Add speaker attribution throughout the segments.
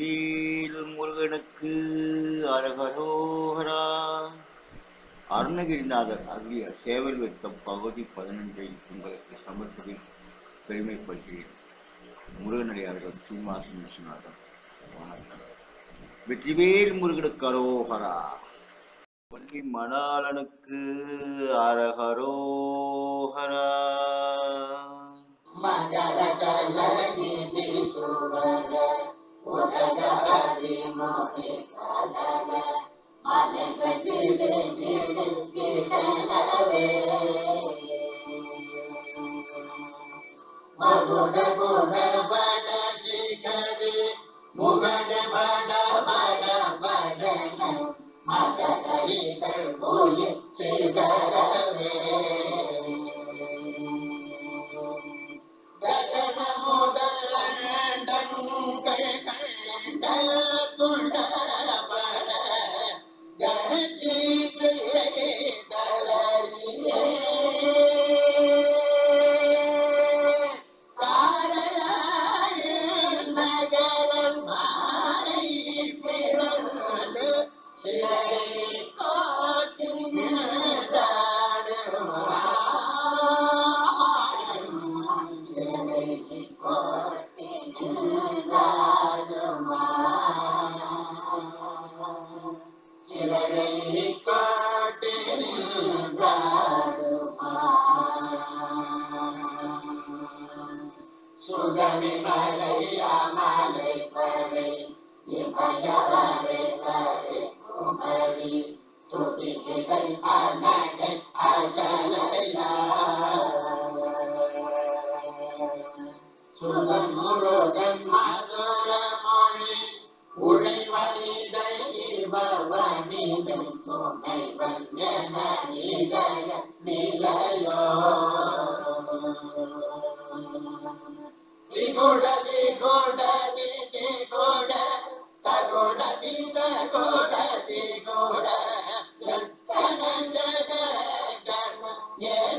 Speaker 1: வேல் முருகனுக்கு அரகரோகரா அருணகிரிநாதர் அருளிய சேவல் வெட்டம் பகுதி பதினொன்றை உங்களுக்கு சமர்ப்பதில் பெருமைப்படுகிறேன். முருகனடியார்கள் சீமாசன் விஸ்வநாதன் வணக்கம். வெற்றிவேல் முருகனுக்கு அரோகரா. பள்ளி மணாளனுக்கு அரகரோகரா
Speaker 2: மகர உலகாதி மோடி கதர மலைகளிடு கிடு கிடலவே துடிகளை அனகை அசலையா சுகம் முருகன் மதுர மொழி உழைவனிதை இவனிதை துணைவன் என நிதய நிலையோ திகுட திகுட திகுட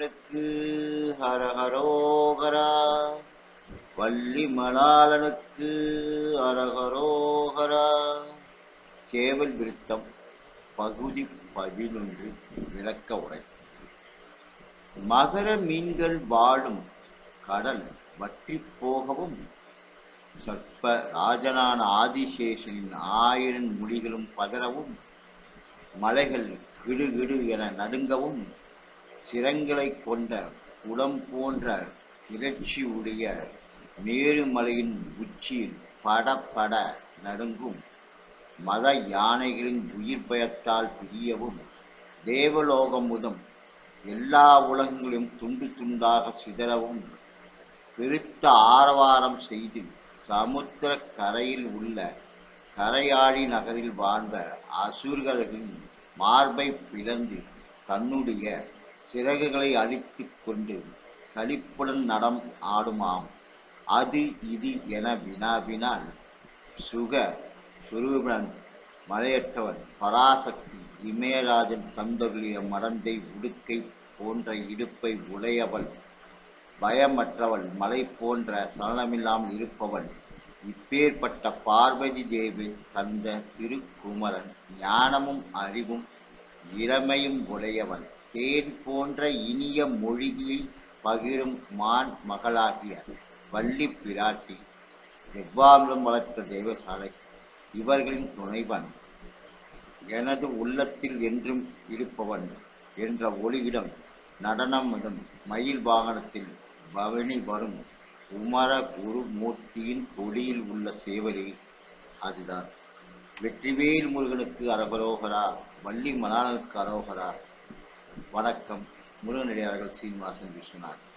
Speaker 1: முருகனுக்கு ஹரஹரோகரா வள்ளி மணாளனுக்கு அரகரோகரா சேவல் விருத்தம் பகுதி பதினொன்று விளக்க உரை. மகர மீன்கள் வாழும் கடல் வற்றி போகவும் சர்ப்ப ராஜனான ஆதிசேஷனின் ஆயிரம் முடிகளும் பதறவும் மலைகள் கிடுகிடு என நடுங்கவும் சிரங்களை கொண்ட உடம் போன்ற திரட்சி உடைய மேருமலையின் உச்சியில் படப்பட நடுங்கும் மத யானைகளின் உயிர் பயத்தால் பிரியவும் தேவலோகம் முதம் எல்லா உலகங்களையும் துண்டு துண்டாக சிதறவும் பெருத்த ஆரவாரம் செய்து சமுத்திர கரையில் உள்ள கரையாழி நகரில் வாழ்ந்த அசுர்களின் மார்பை பிளந்து தன்னுடைய சிறகுகளை அழித்து கொண்டு களிப்புடன் நடம் ஆடுமாம். அது இது என வினாவினால் சுக சுரூபன் மலையற்றவன் பராசக்தி இமயராஜன் தந்தொருளிய மடந்தை உடுக்கை போன்ற இடுப்பை உடையவள் பயமற்றவள் மலை போன்ற சலனமில்லாமல் இருப்பவள் இப்பேற்பட்ட பார்வதி தேவி தந்த திருக்குமரன் ஞானமும் அறிவும் இளமையும் உடையவன். தேன் போன்ற இனிய மொழியை பகிரும் மான் மகளாகிய வள்ளி பிராட்டி எவ்வாமிடம் வளர்த்த தெய்வசாலை இவர்களின் துணைவன். எனது உள்ளத்தில் என்றும் இருப்பவன் என்ற ஒளியிடம் நடனமிடும் மயில் வாகனத்தில் பவனி வரும் உமர குருமூர்த்தியின் கொடியில் உள்ள சேவலி அதுதான். வெற்றிவேல் முருகனுக்கு அரபரோகரா வள்ளி மலானுக்கு அரோகரா வணக்கம். முருகனடியார்கள் சீனிவாசன் விஸ்வநாத்.